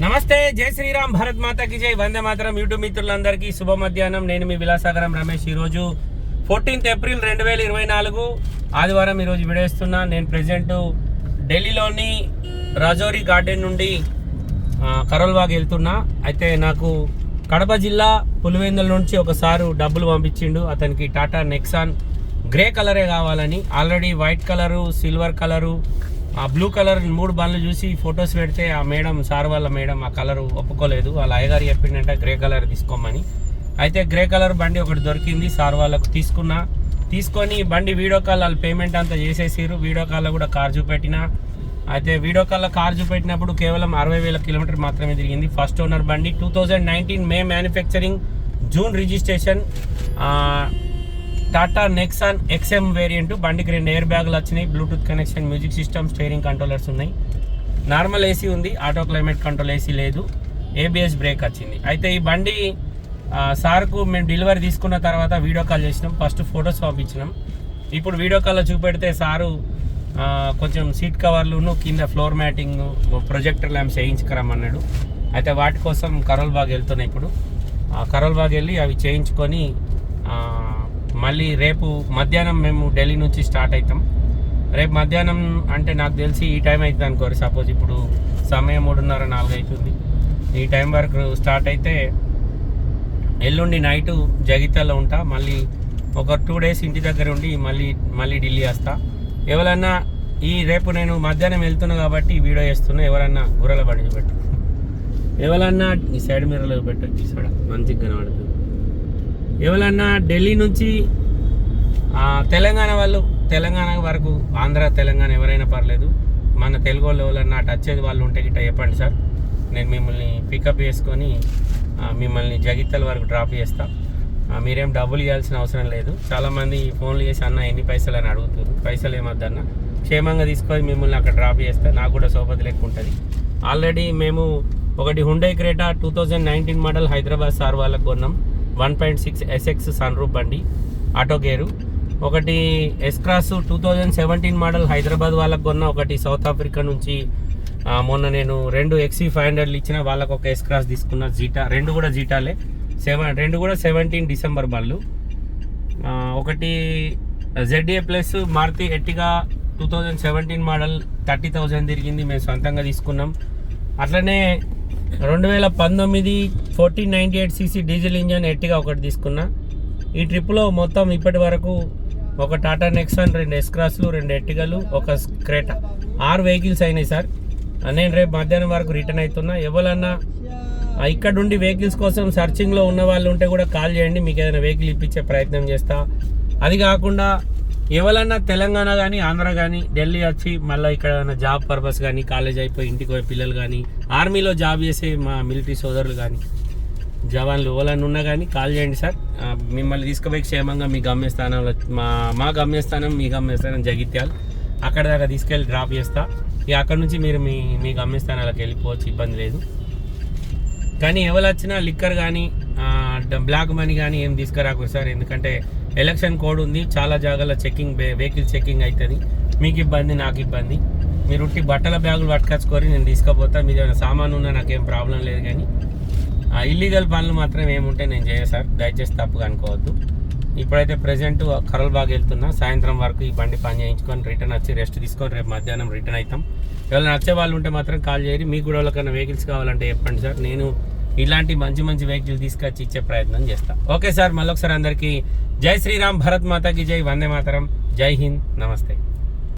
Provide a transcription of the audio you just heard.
నమస్తే జై శ్రీరామ్ భరత్ మాతకి జై. వందే మాతరం యూట్యూబ్ మిత్రులందరికీ శుభ మధ్యాహ్నం. నేను మీ విలాసాగరం రమేష్. ఈరోజు ఫోర్టీన్త్ ఏప్రిల్ రెండు వేల ఇరవై నాలుగు ఆదివారం ఈరోజు విడేస్తున్నా. నేను ప్రజెంట్ ఢిల్లీలోని రాజౌరి గార్డెన్ నుండి కరోల్బాగ్ వెళ్తున్నా. అయితే నాకు కడప జిల్లా పులివెందుల నుంచి ఒకసారి డబ్బులు పంపించిండు. అతనికి టాటా నెక్సాన్ గ్రే కలరే కావాలని. Already white colour silver colour ఆ బ్లూ కలర్ మూడు బండ్లు చూసి ఫొటోస్ పెడితే ఆ మేడం సార్ వాళ్ళ మేడం ఆ కలర్ ఒప్పుకోలేదు. వాళ్ళ అయ్యగారు చెప్పిండంటే గ్రే కలర్ తీసుకోమని. అయితే గ్రే కలర్ బండి ఒకటి దొరికింది సార్ వాళ్ళకు తీసుకున్నా. తీసుకొని బండి వీడియో కాల్ వాళ్ళు పేమెంట్ అంతా చేసేసారు వీడియో కాల్లో కూడా కార్ చూపెట్టిన. అయితే వీడియో కాల్లో కార్ చూపెట్టినప్పుడు కేవలం అరవై వేల కిలోమీటర్ మాత్రమే తిరిగింది. ఫస్ట్ ఓనర్ బండి two thousand nineteen May manufacturing June registration Tata Nexon XM variant బండికి రెండు ఎయిర్ బ్యాగులు వచ్చినాయి Bluetooth connection music system steering controllers ఉన్నాయి. నార్మల్ ఏసీ ఉంది ఆటో క్లైమేట్ కంట్రోల్ ఏసీ లేదు ఏబిఎస్ బ్రేక్ వచ్చింది. అయితే ఈ బండి సార్కు మేము డెలివరీ తీసుకున్న తర్వాత వీడియో కాల్ చేసినాం ఫస్ట్ ఫొటోస్ పంపించినాం. ఇప్పుడు వీడియో కాల్లో చూపెడితే సారు కొంచెం సీట్ కవర్లును కింద ఫ్లోర్ మ్యాటింగ్ ప్రొజెక్టర్ ల్యాంప్స్ వేయించుకురమ్మన్నాడు. అయితే వాటి కోసం కరోల్ బాగ్ వెళ్తున్నాయి ఇప్పుడు. కరోల్ బాగ్ వెళ్ళి అవి చేయించుకొని మళ్ళీ రేపు మధ్యాహ్నం మేము ఢిల్లీ నుంచి స్టార్ట్ అవుతాం. రేపు మధ్యాహ్నం అంటే నాకు తెలిసి ఈ టైం అవుతుంది అనుకోరు. సపోజ్ ఇప్పుడు సమయం మూడున్నర నాలుగు అవుతుంది. ఈ టైం వరకు స్టార్ట్ అయితే ఎల్లుండి నైట్ జగిత్యాలో ఉంటా. మళ్ళీ ఒక టూ డేస్ ఇంటి దగ్గర ఉండి మళ్ళీ మళ్ళీ ఢిల్లీ వస్తా. ఎవరన్నా ఈ రేపు నేను మధ్యాహ్నం వెళ్తున్నా కాబట్టి వీడియో చేస్తున్నా. ఎవరన్నా గుర్రల బండి పెట్టు. ఎవరన్నా ఈ సైడ్ మిర్రలో పెట్టు. ఈ మంచిగా కనబడుతుంది. ఎవరన్నా ఢిల్లీ నుంచి తెలంగాణ వాళ్ళు తెలంగాణ వరకు ఆంధ్ర తెలంగాణ ఎవరైనా పర్లేదు. మన తెలుగు వాళ్ళు ఎవరన్నా అటు వచ్చేది వాళ్ళు ఉంటే గిట్ట చెప్పండి సార్. నేను మిమ్మల్ని పికప్ చేసుకొని మిమ్మల్ని జగిత్యాల వరకు డ్రాప్ చేస్తా. మీరేం డబ్బులు ఇవ్వాల్సిన అవసరం లేదు. చాలామంది ఫోన్లు చేసి అన్న ఎన్ని పైసలు? అని అడుగుతారు పైసలు ఏమద్దన్న. క్షేమంగా తీసుకొని మిమ్మల్ని అక్కడ డ్రాప్ చేస్తే నాకు కూడా సోపతి లెక్క ఉంటుంది. ఆల్రెడీ మేము ఒకటి Hyundai Creta two thousand nineteen model Hyderabad sir వాళ్ళకు కొన్నాం. One point six SX sun roof బండి ఆటో గేరు. ఒకటి S Cross two thousand seventeen model Hyderabad వాళ్ళకు కొన్న ఒకటి సౌత్ ఆఫ్రికా నుంచి మొన్న నేను రెండు ఎక్సీ ఫైవ్ హండ్రెడ్లు ఇచ్చిన వాళ్ళకు ఒక ఎస్క్రాస్ తీసుకున్న జీటా రెండు కూడా జీటాలే సెవెన్ రెండు కూడా సెవెంటీన్ డిసెంబర్ బళ్ళు. ఒకటి ZA plus Maruti Ertiga two thousand seventeen model thirty thousand తిరిగింది. మేము సొంతంగా తీసుకున్నాం. అట్లనే రెండు వేల పంతొమ్మిది fourteen ninety eight CC diesel engine Ertiga ఒకటి తీసుకున్నా. ఈ ట్రిప్లో మొత్తం ఇప్పటి వరకు ఒక టాటా నెక్సాన్ రెండు ఎస్క్రాస్లు రెండు ఎట్టిగలు ఒక క్రేటా. ఆరు వెహికల్స్ అయినాయి సార్. నేను రేపు మధ్యాహ్నం వరకు రిటర్న్ అవుతున్నా ఎవరన్నా ఇక్కడుండి వెహికల్స్ కోసం సర్చింగ్లో ఉన్న వాళ్ళు ఉంటే కూడా కాల్ చేయండి. మీకు ఏదైనా వెహికల్ ఇప్పించే ప్రయత్నం చేస్తా. అది కాకుండా ఎవరన్నా తెలంగాణ కానీ ఆంధ్ర కానీ ఢిల్లీ వచ్చి మళ్ళీ ఇక్కడ జాబ్ పర్పస్ కానీ కాలేజ్ అయిపోయి ఇంటికి పోయే పిల్లలు కానీ ఆర్మీలో జాబ్ చేసే మా మిలిటరీ సోదరులు కానీ జవాన్లు ఎవరన్నా ఉన్నా కానీ కాల్ చేయండి సార్. మిమ్మల్ని తీసుకుపోయి క్షేమంగా మీ గమ్యస్థానంలో మా మా గమ్యస్థానం మీ గమ్యస్థానం జగిత్యాల్. అక్కడ దాకా తీసుకెళ్ళి డ్రాప్ చేస్తా. ఇక అక్కడ నుంచి మీరు మీ మీ గమ్యస్థానాలకు వెళ్ళిపోవచ్చు ఇబ్బంది లేదు. కానీ ఎవరు వచ్చినా లిక్కర్ కానీ బ్లాక్ మనీ కానీ ఏం తీసుకురాకూడదు సార్. ఎందుకంటే ఎలక్షన్ కోడ్ ఉంది చాలా జాగాలో చెకింగ్ వెహికల్ చెక్కింగ్ అవుతుంది మీకు ఇబ్బంది నాకు ఇబ్బంది. మీరు ఉట్టి బట్టల బ్యాగులు పట్టుకొచ్చుకొని నేను తీసుకుపోతా మీద ఏమైనా సామాన్ ఉన్నా నాకేం ప్రాబ్లం లేదు కానీ ఆ ఇల్లీగల్ పనులు మాత్రం ఏముంటే నేను చేయ సార్. దయచేసి తప్పుగా అనుకోవద్దు. ఇప్పుడైతే ప్రజెంట్ కరల్ బాగ్ వెళ్తున్నా. సాయంత్రం వరకు ఈ బండి పని చేయించుకొని రిటర్న్ వచ్చి రెస్ట్ తీసుకొని రేపు మధ్యాహ్నం రిటర్న్ అవుతాం ఎవరైనా నచ్చే వాళ్ళు ఉంటే మాత్రం కాల్ చేయరు మీకు కూడా ఎవరికైనా వెహికల్స్ కావాలంటే చెప్పండి సార్. నేను ఇలాంటి మంచి మంచి వెహికల్ తీసుకొచ్చి ఇచ్చే ప్రయత్నం చేస్తా. ఓకే సార్ మళ్ళొకసారి అందరికీ జై శ్రీరామ్ భరత్ మాతాకి జై వందే మాతరం జై హింద్ నమస్తే.